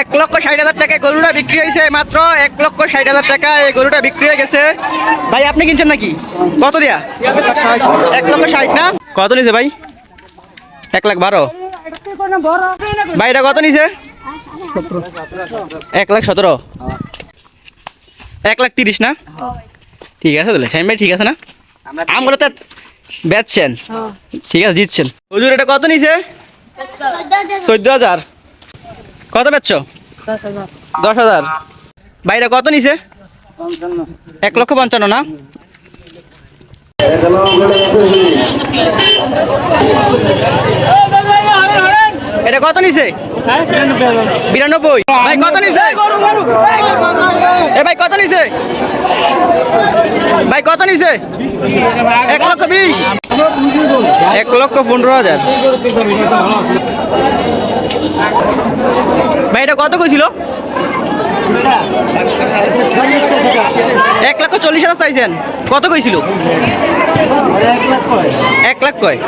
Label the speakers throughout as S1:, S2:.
S1: এক লক্ষ ষাট হাজার টাকায় গরুটা বিক্রি হয়েছে মাত্র এক লক্ষ ষাট হাজার টাকা এই গরুটা বিক্রি হয়ে গেছে। ভাই আপনি কিনছেন নাকি? কত দিয়া? এক লক্ষ ষাট না? কত নিছে ভাই? এক লাখ বারো। ভাই এটা কত নিছে? এক লাখ সতেরো। এক লাখ তিরিশ না? ঠিক আছে তাহলে শাহিন ভাই ঠিক আছে না? আমরা তো বেচছেন। ঠিক আছে দিচ্ছেন। হুজুর এটা কত নিছে? চোদ্দ হাজার। কত বেচছ দশ হাজার। ভাইটা কত নিছে? এক লক্ষ পঞ্চান্ন না? এটা কত নিছে? বিরানব্বই। ভাই, কত নিছে? এ ভাই, কত নিছে? ভাই, কত নিছে? এক লক্ষ বিশ। এক লক্ষ পনেরো হাজার। ভাই, এটা কত কইছিল? এক লক্ষ চল্লিশ হাজার চাইছেন। কত কইছিল? এক লাখ কয়।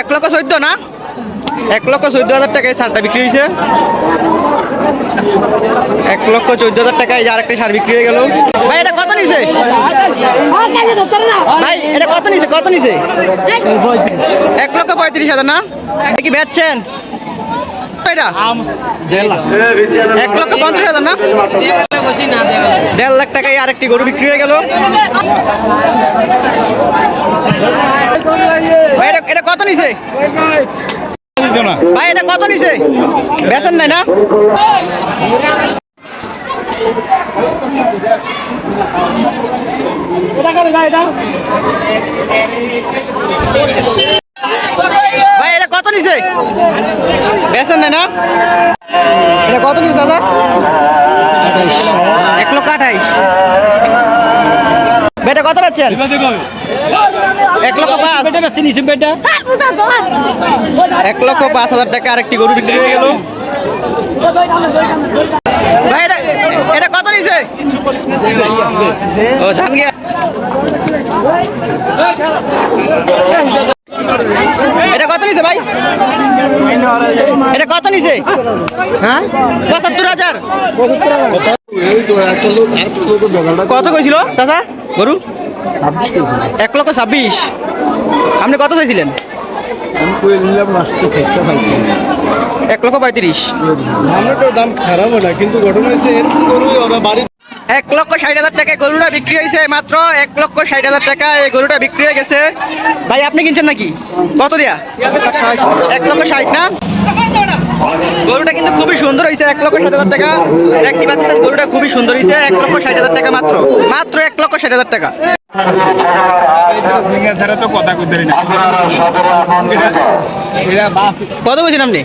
S1: এক লক্ষ চোদ্দ না? এক লক্ষ চোদ্দ হাজার টাকায় সারটা বিক্রি হয়েছে। এক লক্ষ চোদ্দ হাজার টাকায় যে আরেকটা সার বিক্রি হয়ে গেল। ভাই, এটা কত নিছে? ভাই, এটা কত নিছে? কত নিছে? এক লক্ষ পঁয়ত্রিশ হাজার না? কি বেচছেন? এটা? এক লক্ষ পঞ্চাশ হাজার না? দেড় লাখ টাকায় আরেকটি গরু বিক্রি হয়ে গেল। ভাই এটা- কত নিছে? ভাই এটা কত নিছে? বেচেন নাই না? এটা? কত নিছে? নাই না? এটা কত নিছে দাদা এক লক্ষ আঠাইশ। বেটা কত পাচ্ছেন এক লক্ষ পাঁচ। এক লক্ষ পাঁচ হাজার টাকা আরেকটি গরু বিক্রি হয়ে গেল। এটা এটা কত নিছে? ও ধান গিয়া নিছে ভাই? এটা কত নিছে? হ্যাঁ? পঁচাত্তর হাজার। কত কইছিল? চাচা? গরু? এক লক্ষ ছাব্বিশ। আপনি কত চাইছিলেন? এক লক্ষ পঁয়ত্রিশ।
S2: আমরা তো দাম খারাপ না, কিন্তু ঘটনা হয়েছে এরকম গরু ওরা বাড়ি
S1: এক লক্ষ ষাট হাজার টাকায় গরুটা বিক্রি হয়েছে মাত্র এক লক্ষ ষাট হাজার টাকা এই গরুটা বিক্রি হয়ে গেছে। ভাই, আপনি কিনছেন নাকি? কত দিয়া? এক লক্ষ ষাট, না? গরুটা কিন্তু খুবই সুন্দর হয়েছে, এক লক্ষ ষাট হাজার টাকা। দেখতে পাচ্ছেন গরুটা খুবই সুন্দর হয়েছে, এক লক্ষ ষাট হাজার টাকা মাত্র। মাত্র এক লক্ষ ষাট হাজার টাকা। কত বলছেন আপনি?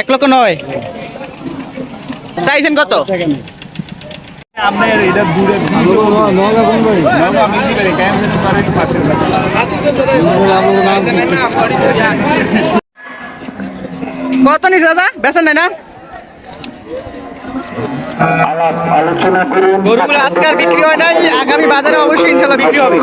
S1: এক লক্ষ নয়। চাইছেন কত? কত নিছে দাদা বেছেন নাই না? গরুগুলো আজকাল বিক্রি হয় নাই আগামী বাজারে অবশ্যই ইনশাল্লাহ বিক্রি হবে।